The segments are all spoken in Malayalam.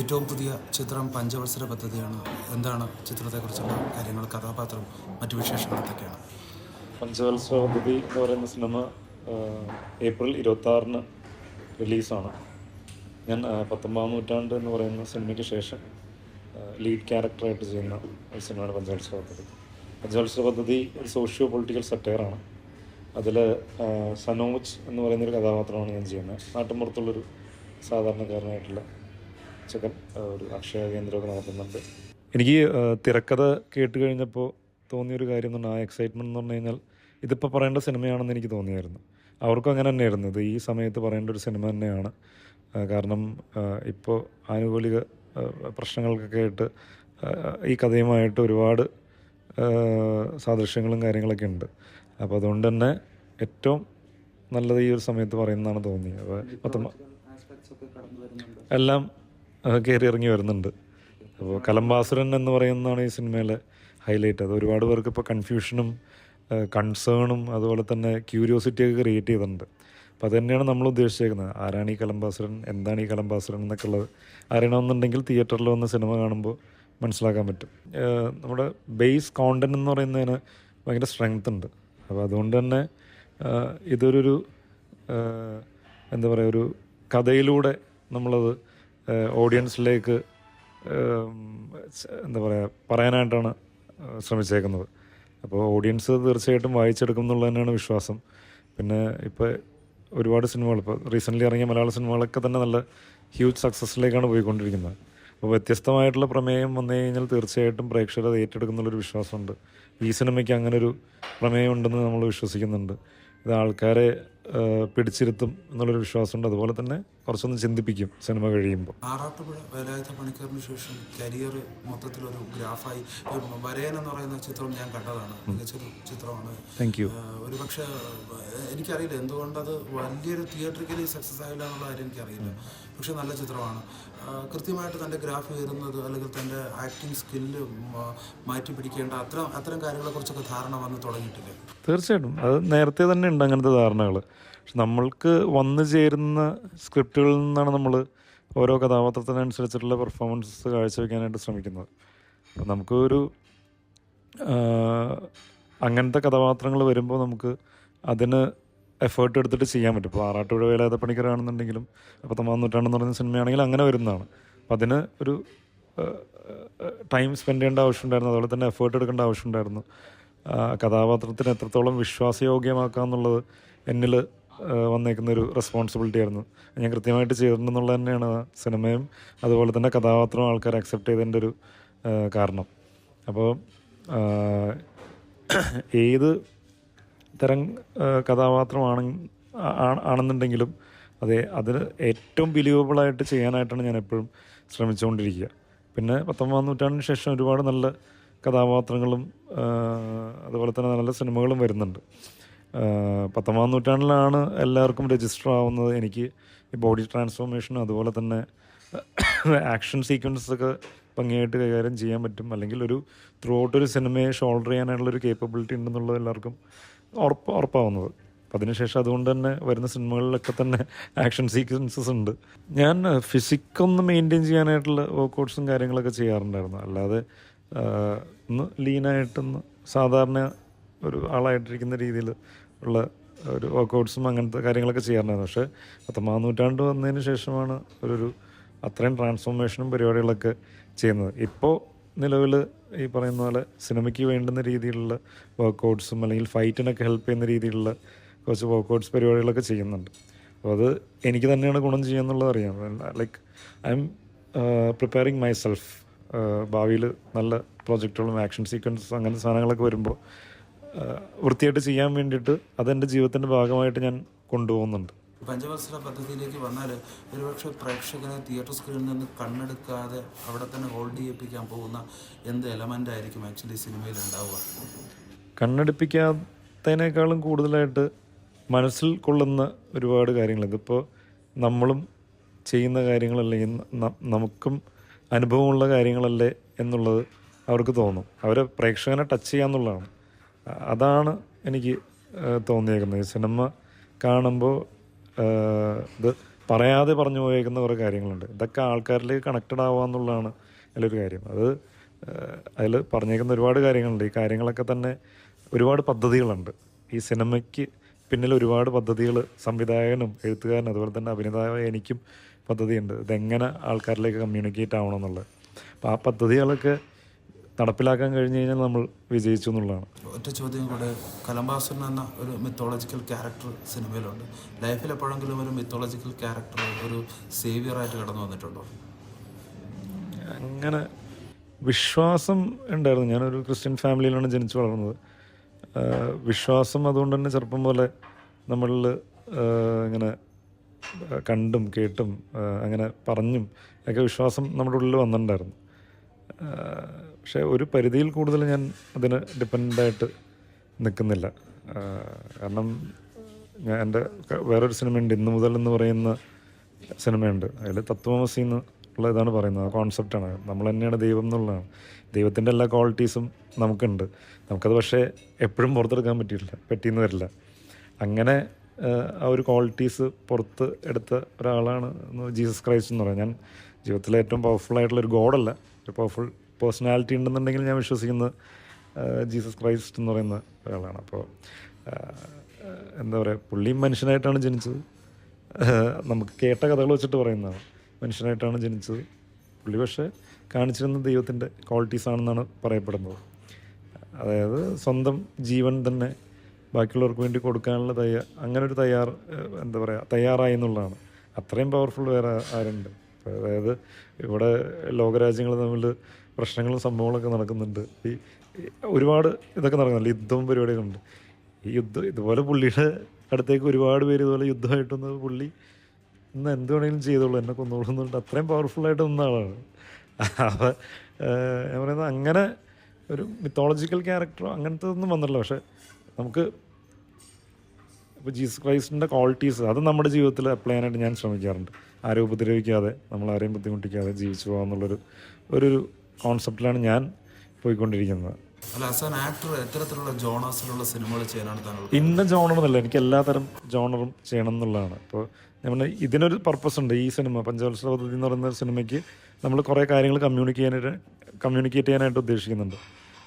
ഏറ്റവും പുതിയ ചിത്രം പഞ്ചവത്സര പദ്ധതിയാണ്. എന്താണ് ചിത്രത്തെക്കുറിച്ചുള്ള കാര്യങ്ങൾ കഥാപാത്രം മറ്റു വിശേഷങ്ങൾ എന്തൊക്കെയാണ് പഞ്ചവത്സര പദ്ധതി എന്ന് പറയുന്ന സിനിമ ഏപ്രിൽ ഇരുപത്തി ആറിന് റിലീസാണ്. ഞാൻ പത്തൊമ്പതാം നൂറ്റാണ്ട് എന്ന് പറയുന്ന സിനിമയ്ക്ക് ശേഷം ലീഡ് ക്യാരക്ടറായിട്ട് ചെയ്യുന്ന ഒരു സിനിമയാണ് പഞ്ചവത്സര പദ്ധതി. പഞ്ചവത്സര പദ്ധതി ഒരു സോഷ്യോ പൊളിറ്റിക്കൽ സെറ്റയറാണ് അതിൽ സനോജ് എന്ന് പറയുന്നൊരു കഥാപാത്രമാണ് ഞാൻ ചെയ്യുന്നത്. നാട്ടിൻപുറത്തുള്ളൊരു സാധാരണക്കാരനായിട്ടുള്ള ആ, ഒരു അക്ഷയ കേന്ദ്രമൊക്കെ നടത്തുന്നുണ്ട്. എനിക്ക് തിരക്കഥ കേട്ട് കഴിഞ്ഞപ്പോൾ തോന്നിയൊരു കാര്യം എന്ന് പറഞ്ഞാൽ ആ എക്സൈറ്റ്മെന്റ് എന്ന് പറഞ്ഞു കഴിഞ്ഞാൽ ഇതിപ്പോൾ പറയേണ്ട സിനിമയാണെന്ന് എനിക്ക് തോന്നിയായിരുന്നു. അവർക്കും അങ്ങനെ തന്നെയായിരുന്നു. ഇത് ഈ സമയത്ത് പറയേണ്ട ഒരു സിനിമ തന്നെയാണ്. കാരണം ഇപ്പോൾ ആനുകൂലിക പ്രശ്നങ്ങൾക്കൊക്കെ ആയിട്ട് ഈ കഥയുമായിട്ട് ഒരുപാട് സാദൃശ്യങ്ങളും കാര്യങ്ങളൊക്കെ ഉണ്ട്. അപ്പോൾ അതുകൊണ്ട് തന്നെ ഏറ്റവും നല്ലത് ഈ ഒരു സമയത്ത് പറയുന്നതാണ് തോന്നിയത്. അപ്പോൾ മൊത്തം എല്ലാം കയറി ഇറങ്ങി വരുന്നുണ്ട്. അപ്പോൾ കലംബാസുരൻ എന്ന് പറയുന്നതാണ് ഈ സിനിമയിലെ ഹൈലൈറ്റ് അത് ഒരുപാട് പേർക്ക് ഇപ്പോൾ കൺഫ്യൂഷനും കൺസേണും അതുപോലെ തന്നെ ക്യൂരിയോസിറ്റിയൊക്കെ ക്രിയേറ്റ് ചെയ്തിട്ടുണ്ട്. അപ്പോൾ അത് തന്നെയാണ് നമ്മൾ ഉദ്ദേശിച്ചേക്കുന്നത്. ആരാണ് ഈ കലംബാസുരൻ? എന്താണ് ഈ കലംബാസുരൻ എന്നൊക്കെ ഉള്ളത് അറിയണമെന്നുണ്ടെങ്കിൽ തിയേറ്ററിൽ വന്ന് സിനിമ കാണുമ്പോൾ മനസ്സിലാക്കാൻ പറ്റും. നമ്മുടെ ബേസ് കോണ്ടന്റ് എന്ന് പറയുന്നതിന് ഭയങ്കര സ്ട്രെങ്ത് ഉണ്ട്. അപ്പോൾ അതുകൊണ്ട് തന്നെ ഇതൊരു എന്താ പറയുക ഒരു കഥയിലൂടെ നമ്മളത് ഓഡിയൻസിലേക്ക് എന്താ പറയുക പറയാനായിട്ടാണ് ശ്രമിച്ചേക്കുന്നത്. അപ്പോൾ ഓഡിയൻസ് തീർച്ചയായിട്ടും വായിച്ചെടുക്കും എന്നുള്ളത് തന്നെയാണ് വിശ്വാസം. പിന്നെ ഇപ്പോൾ ഒരുപാട് സിനിമകൾ ഇപ്പോൾ റീസെന്റ്ലി ഇറങ്ങിയ മലയാള സിനിമകളൊക്കെ തന്നെ നല്ല ഹ്യൂജ് സക്സസ്സിലേക്കാണ് പോയിക്കൊണ്ടിരിക്കുന്നത്. അപ്പോൾ വ്യത്യസ്തമായിട്ടുള്ള പ്രമേയം വന്നു കഴിഞ്ഞാൽ തീർച്ചയായിട്ടും പ്രേക്ഷകർ ഏറ്റെടുക്കുന്നുള്ളൊരു വിശ്വാസമുണ്ട്. ഈ സിനിമയ്ക്ക് അങ്ങനെ ഒരു പ്രമേയം ഉണ്ടെന്ന് നമ്മൾ വിശ്വസിക്കുന്നുണ്ട്. ഇത് ആൾക്കാരെ പിടിച്ചിരുത്തും എന്നുള്ളൊരു വിശ്വാസമുണ്ട്. അതുപോലെ തന്നെ കുറച്ചൊന്ന് ചിന്തിപ്പിക്കും സിനിമ കഴിയുമ്പോൾ. ആറാട്ടുപുഴ വേലായുധ പണിക്കറിന് ശേഷം കരിയർ മൊത്തത്തിലൊരു ഗ്രാഫായി. ഇപ്പം വരയൻ എന്ന് പറയുന്ന ചിത്രം ഞാൻ കണ്ടതാണ്. മികച്ചൊരു ചിത്രമാണ്. താങ്ക് യു ഒരു പക്ഷേ എനിക്കറിയില്ല എന്തുകൊണ്ടത് വലിയൊരു തിയേറ്ററിക്കലി സക്സസ് ആയില്ല എന്നുള്ള കാര്യം എനിക്കറിയില്ല. പക്ഷെ നല്ല ചിത്രമാണ്. കൃത്യമായിട്ട് തന്റെ ഗ്രാഫ് കയറുന്നത് അല്ലെങ്കിൽ തന്റെ ആക്ടിങ് സ്കില്ല് മാറ്റി പിടിക്കേണ്ട അത്തരം അത്തരം കാര്യങ്ങളെക്കുറിച്ചൊക്കെ ധാരണ വന്ന് തുടങ്ങിയിട്ടില്ല? തീർച്ചയായിട്ടും. അത് നേരത്തെ തന്നെ ഉണ്ട് അങ്ങനത്തെ ധാരണകൾ പക്ഷെ നമ്മൾക്ക് വന്നു ചേരുന്ന സ്ക്രിപ്റ്റുകളിൽ നിന്നാണ് നമ്മൾ ഓരോ കഥാപാത്രത്തിനനുസരിച്ചിട്ടുള്ള പെർഫോമൻസ് കാഴ്ചവെക്കാനായിട്ട് ശ്രമിക്കുന്നത്. നമുക്ക് ഒരു അങ്ങനത്തെ കഥാപാത്രങ്ങൾ വരുമ്പോൾ നമുക്ക് അതിന് എഫേർട്ട് എടുത്തിട്ട് ചെയ്യാൻ പറ്റും. ഇപ്പോൾ ആറാട്ടുപുഴ വേലാത പണിക്കരാണെന്നുണ്ടെങ്കിലും പത്തൊമ്പതാം നൂറ്റാണ്ടെന്ന് പറയുന്ന സിനിമയാണെങ്കിൽ അങ്ങനെ വരുന്നതാണ്. അപ്പം അതിന് ഒരു ടൈം സ്പെൻഡ് ചെയ്യേണ്ട ആവശ്യമുണ്ടായിരുന്നു. അതുപോലെ തന്നെ എഫേർട്ട് എടുക്കേണ്ട ആവശ്യമുണ്ടായിരുന്നു. കഥാപാത്രത്തിന് എത്രത്തോളം വിശ്വാസയോഗ്യമാക്കുക എന്നുള്ളത് എന്നിൽ വന്നേക്കുന്ന ഒരു റെസ്പോൺസിബിലിറ്റി ആയിരുന്നു. ഞാൻ കൃത്യമായിട്ട് ചെയ്തിട്ടുണ്ടെന്നുള്ളത് തന്നെയാണ് സിനിമയും അതുപോലെ തന്നെ കഥാപാത്രവും ആൾക്കാർ അക്സെപ്റ്റ് ചെയ്തതിന്റെ ഒരു കാരണം. അപ്പോൾ ഏത് തരം കഥാപാത്രമാണ് ആണെന്നുണ്ടെങ്കിലും അതെ അതിന് ഏറ്റവും ബിലീവബിളായിട്ട് ചെയ്യാനായിട്ടാണ് ഞാൻ എപ്പോഴും ശ്രമിച്ചുകൊണ്ടിരിക്കുക. പിന്നെ പത്തൊമ്പതാം നൂറ്റാണ്ടിന് ശേഷം ഒരുപാട് നല്ല കഥാപാത്രങ്ങളും അതുപോലെ തന്നെ നല്ല സിനിമകളും വരുന്നുണ്ട്. പത്തൊമ്പതാം നൂറ്റാണ്ടിലാണ് എല്ലാവർക്കും രജിസ്റ്റർ ആവുന്നത്. എനിക്ക് ഈ ബോഡി ട്രാൻസ്ഫോർമേഷനും അതുപോലെ തന്നെ ആക്ഷൻ സീക്വൻസൊക്കെ ഭംഗിയായിട്ട് കൈകാര്യം ചെയ്യാൻ പറ്റും. അല്ലെങ്കിൽ ഒരു ത്രൂ ഔട്ട് ഒരു സിനിമയെ ഷോൾഡർ ചെയ്യാനുള്ള ഒരു കേപ്പബിലിറ്റി ഉണ്ടെന്നുള്ളത് എല്ലാവർക്കും ഉറപ്പ് ഉറപ്പാവുന്നത്. അതിനുശേഷം അതുകൊണ്ട് തന്നെ വരുന്ന സിനിമകളിലൊക്കെ തന്നെ ആക്ഷൻ സീക്വൻസസ് ഉണ്ട്. ഞാൻ ഫിസിക്കൊന്ന് മെയിന്റെയിൻ ചെയ്യാനായിട്ടുള്ള വർക്കൗട്ട്സും കാര്യങ്ങളൊക്കെ ചെയ്യാറുണ്ടായിരുന്നു. അല്ലാതെ ഒന്ന് ലീനായിട്ടൊന്ന് സാധാരണ ഒരു ആളായിട്ടിരിക്കുന്ന രീതിയിൽ ഉള്ള ഒരു വർക്കൗട്ട്സും അങ്ങനത്തെ കാര്യങ്ങളൊക്കെ ചെയ്യാറുണ്ടായിരുന്നു. പക്ഷേ പത്തൊമ്പതാം നൂറ്റാണ്ട് വന്നതിന് ശേഷമാണ് ഒരു അത്രയും ട്രാൻസ്ഫോർമേഷനും പരിപാടികളൊക്കെ ചെയ്യുന്നത്. ഇപ്പോൾ നിലവിൽ ഈ പറയുന്ന പോലെ സിനിമയ്ക്ക് വേണ്ടുന്ന രീതിയിലുള്ള വർക്കൗട്ട്സും അല്ലെങ്കിൽ ഫൈറ്റിനൊക്കെ ഹെൽപ്പ് ചെയ്യുന്ന രീതിയിലുള്ള കുറച്ച് വർക്കൗട്ട്സ് പരിപാടികളൊക്കെ ചെയ്യുന്നുണ്ട്. അപ്പോൾ അത് എനിക്ക് തന്നെയാണ് ഗുണം ചെയ്യുന്നുള്ളത് അറിയാം. Like I'm preparing myself ഭാവിയിൽ നല്ല പ്രോജക്റ്റുകളും ആക്ഷൻ സീക്വൻസും അങ്ങനത്തെ സാധനങ്ങളൊക്കെ വരുമ്പോൾ വൃത്തിയായിട്ട് ചെയ്യാൻ വേണ്ടിയിട്ട് അതെന്റെ ജീവിതത്തിന്റെ ഭാഗമായിട്ട് ഞാൻ കൊണ്ടുപോകുന്നുണ്ട്. പഞ്ചവത്സര പദ്ധതിയിലേക്ക് വന്നാൽ ഒരുപക്ഷെ പ്രേക്ഷകനെ തിയേറ്റർ സ്ക്രീനിൽ നിന്ന് കണ്ണെടുക്കാതെ അവിടെ തന്നെ ഹോൾഡ് ചെയ്യിപ്പിക്കാൻ പോകുന്ന എന്ത് എലമെന്റ് ആയിരിക്കും ആക്ച്വലി സിനിമയിൽ ഉണ്ടാവുക? കണ്ണെടുപ്പിക്കാത്തതിനേക്കാളും കൂടുതലായിട്ട് മനസ്സിൽ കൊള്ളുന്ന ഒരുപാട് കാര്യങ്ങൾ ഇതിപ്പോൾ നമ്മളും ചെയ്യുന്ന കാര്യങ്ങളല്ലേ നമുക്കും അനുഭവമുള്ള കാര്യങ്ങളല്ലേ എന്നുള്ളത് അവർക്ക് തോന്നും. അവരെ പ്രേക്ഷകനെ ടച്ച് ചെയ്യാന്നുള്ളതാണ്. അതാണ് എനിക്ക് തോന്നിയേക്കുന്നത്. സിനിമ കാണുമ്പോൾ ഇത് പറയാതെ പറഞ്ഞു പോയേക്കുന്ന കുറേ കാര്യങ്ങളുണ്ട്. ഇതൊക്കെ ആൾക്കാരിലേക്ക് കണക്റ്റഡ് ആവുക എന്നുള്ളതാണ് അതിലൊരു കാര്യം. അത് അതിൽ പറഞ്ഞേക്കുന്ന ഒരുപാട് കാര്യങ്ങളുണ്ട്. ഈ കാര്യങ്ങളൊക്കെ തന്നെ ഒരുപാട് പദ്ധതികളുണ്ട്. ഈ സിനിമയ്ക്ക് പിന്നിൽ ഒരുപാട് പദ്ധതികൾ സംവിധായകനും എഴുത്തുകാരനും അതുപോലെ തന്നെ അഭിനേതാവ് എനിക്കും പദ്ധതിയുണ്ട്. ഇതെങ്ങനെ ആൾക്കാരിലേക്ക് കമ്മ്യൂണിക്കേറ്റ് ആവണം എന്നുള്ളത്. അപ്പോൾ ആ പദ്ധതികളൊക്കെ നടപ്പിലാക്കാൻ കഴിഞ്ഞു കഴിഞ്ഞാൽ നമ്മൾ വിജയിച്ചു എന്നുള്ളതാണ്. ഒറ്റ ചോദ്യം കൂടെ. കലംബാസുരൻ എന്ന ഒരു മിത്തോളജിക്കൽ ക്യാരക്ടർ സിനിമയിലുണ്ട്. ലൈഫിൽ എപ്പോഴെങ്കിലും ഒരു മിത്തോളജിക്കൽ ക്യാരക്ടർ ഒരു സേവിയറായിട്ട് കടന്നു വന്നിട്ടുണ്ടോ? അങ്ങനെ വിശ്വാസം ഉണ്ടായിരുന്നു. ഞാനൊരു ക്രിസ്ത്യൻ ഫാമിലിയിലാണ് ജനിച്ചു വളർന്നത്. വിശ്വാസം അതുകൊണ്ട് തന്നെ ചെറുപ്പം പോലെ നമ്മളിൽ ഇങ്ങനെ കണ്ടും കേട്ടും അങ്ങനെ പറഞ്ഞും ഒക്കെ വിശ്വാസം നമ്മുടെ ഉള്ളിൽ വന്നിട്ടുണ്ടായിരുന്നു. പക്ഷേ ഒരു പരിധിയിൽ കൂടുതൽ ഞാൻ അതിന് ഡിപ്പെൻഡായിട്ട് നിൽക്കുന്നില്ല. കാരണം ഞാൻ എന്റെ വേറൊരു സിനിമയുണ്ട്. ഇന്നു മുതൽ എന്ന് പറയുന്ന സിനിമയുണ്ട്. അതിൽ തത്വമസി എന്ന് ഉള്ള ഇതാണ് പറയുന്നത്. ആ കോൺസെപ്റ്റാണ് നമ്മൾ തന്നെയാണ് ദൈവം എന്നുള്ളതാണ്. ദൈവത്തിന്റെ എല്ലാ ക്വാളിറ്റീസും നമുക്കുണ്ട്. നമുക്കത് പക്ഷേ എപ്പോഴും പുറത്തെടുക്കാൻ പറ്റിയില്ല പറ്റിയെന്ന് വരില്ല. അങ്ങനെ ആ ഒരു ക്വാളിറ്റീസ് പുറത്ത് എടുത്ത ഒരാളാണ് ജീസസ് ക്രൈസ്റ്റ് എന്ന് പറയുന്നത്. ഞാൻ ജീവിതത്തിലെ ഏറ്റവും പവർഫുൾ ആയിട്ടുള്ള ഒരു ഗോഡല്ല. ഒരു പവർഫുൾ പേഴ്സണാലിറ്റി ഉണ്ടെന്നുണ്ടെങ്കിൽ ഞാൻ വിശ്വസിക്കുന്നത് ജീസസ് ക്രൈസ്റ്റ് എന്ന് പറയുന്ന ഒരാളാണ്. അപ്പോൾ എന്താ പറയുക പുള്ളിയും മനുഷ്യനായിട്ടാണ് ജനിച്ചത്. നമുക്ക് കേട്ട കഥകൾ വെച്ചിട്ട് പറയുന്നതാണ്. മനുഷ്യനായിട്ടാണ് ജനിച്ചത്. പുള്ളി പക്ഷേ കാണിച്ചിരുന്ന ദൈവത്തിന്റെ ക്വാളിറ്റീസ് ആണെന്നാണ് പറയപ്പെടുന്നത്. അതായത് സ്വന്തം ജീവൻ തന്നെ ബാക്കിയുള്ളവർക്ക് വേണ്ടി കൊടുക്കാനുള്ള തയ്യാ അങ്ങനെ ഒരു തയ്യാർ എന്താ പറയുക തയ്യാറായി എന്നുള്ളതാണ്. അത്രയും പവർഫുൾ വേറെ ആരുണ്ട്. അതായത് ഇവിടെ ലോകരാജ്യങ്ങൾ തമ്മിൽ പ്രശ്നങ്ങളും സംഭവങ്ങളൊക്കെ നടക്കുന്നുണ്ട്. ഈ ഒരുപാട് ഇതൊക്കെ നടക്കുന്നുണ്ട്. യുദ്ധവും പരിപാടികളുണ്ട് ഈ യുദ്ധം ഇതുപോലെ പുള്ളിയുടെ അടുത്തേക്ക് ഒരുപാട് പേര് ഇതുപോലെ യുദ്ധമായിട്ടൊന്ന് പുള്ളി ഇന്ന് എന്ത് വേണമെങ്കിലും ചെയ്തോളൂ എന്നെ കൊന്നോളൂ എന്നുണ്ട് അത്രയും പവർഫുള്ളായിട്ട് നിന്ന ആളാണ്. അപ്പം ഞാൻ പറയുന്നത് അങ്ങനെ ഒരു മിത്തോളജിക്കൽ ക്യാരക്ടറോ അങ്ങനത്തെ ഒന്നും വന്നിട്ടില്ല. പക്ഷെ നമുക്ക് ഇപ്പോൾ ജീസസ് ക്രൈസ്റ്റിന്റെ ക്വാളിറ്റീസ് അത് നമ്മുടെ ജീവിതത്തിൽ അപ്ലൈ ചെയ്യാനായിട്ട് ഞാൻ ശ്രമിക്കാറുണ്ട്. ആരും ഉപദ്രവിക്കാതെ നമ്മൾ ആരെയും ബുദ്ധിമുട്ടിക്കാതെ ജീവിച്ചു പോകാമെന്നുള്ളൊരു ഒരു കോൺസെപ്റ്റിലാണ് ഞാൻ പോയിക്കൊണ്ടിരിക്കുന്നത്. അല്ല ആസ് ആൻ ആക്ടർ എത്തരത്തിലുള്ള ജോണേഴ്സിലുള്ള സിനിമകൾ ചെയ്യാനാണ് താങ്കൾ ഇന്ന ജോണറെന്നല്ല എനിക്ക് എല്ലാതരം ജോണറും ചെയ്യണം എന്നുള്ളതാണ് ഇപ്പോൾ നമ്മൾ ഇതിനൊരു പർപ്പസ് ഉണ്ട് ഈ സിനിമ. പഞ്ചവത്സര പദ്ധതി എന്ന് പറയുന്ന സിനിമയ്ക്ക് നമ്മൾ കുറേ കാര്യങ്ങൾ കമ്മ്യൂണിക്കേറ്റ് ചെയ്യാനായിട്ട് കമ്മ്യൂണിക്കേറ്റ് ചെയ്യാനായിട്ട് ഉദ്ദേശിക്കുന്നുണ്ട്.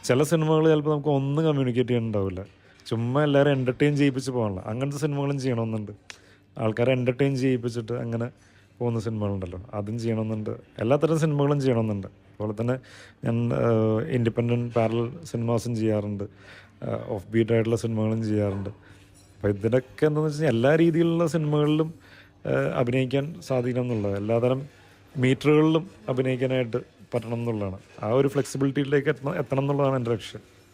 ചില സിനിമകൾ ചിലപ്പോൾ നമുക്ക് ഒന്നും കമ്മ്യൂണിക്കേറ്റ് ചെയ്യാനുണ്ടാവില്ല. ചുമ്മാ എല്ലാവരും എന്റർടൈൻ ചെയ്യിപ്പിച്ച് പോകാനുള്ള. അങ്ങനത്തെ സിനിമകളും ചെയ്യണമെന്നുണ്ട്. ആൾക്കാരെ എന്റർടൈൻ ചെയ്യിപ്പിച്ചിട്ട് അങ്ങനെ പോകുന്ന സിനിമകളുണ്ടല്ലോ. അതും ചെയ്യണമെന്നുണ്ട്. എല്ലാത്തരം സിനിമകളും ചെയ്യണമെന്നുണ്ട്. അതുപോലെ തന്നെ ഞാൻ ഇൻഡിപെൻഡന്റ് പാരൽ സിനിമാസും ചെയ്യാറുണ്ട്. ഓഫ് ബീറ്റ് ആയിട്ടുള്ള സിനിമകളും ചെയ്യാറുണ്ട്. അപ്പോൾ ഇതിനൊക്കെ എന്താണെന്ന് വെച്ച് കഴിഞ്ഞാൽ എല്ലാ രീതിയിലുള്ള സിനിമകളിലും അഭിനയിക്കാൻ സാധിക്കണം എന്നുള്ളത്. എല്ലാതരം മീറ്ററുകളിലും അഭിനയിക്കാനായിട്ട് പറ്റണം എന്നുള്ളതാണ്. ആ ഒരു ഫ്ലെക്സിബിലിറ്റിയിലേക്ക് എത്തണം എത്തണം എന്നുള്ളതാണ് എന്റെ ലക്ഷ്യം.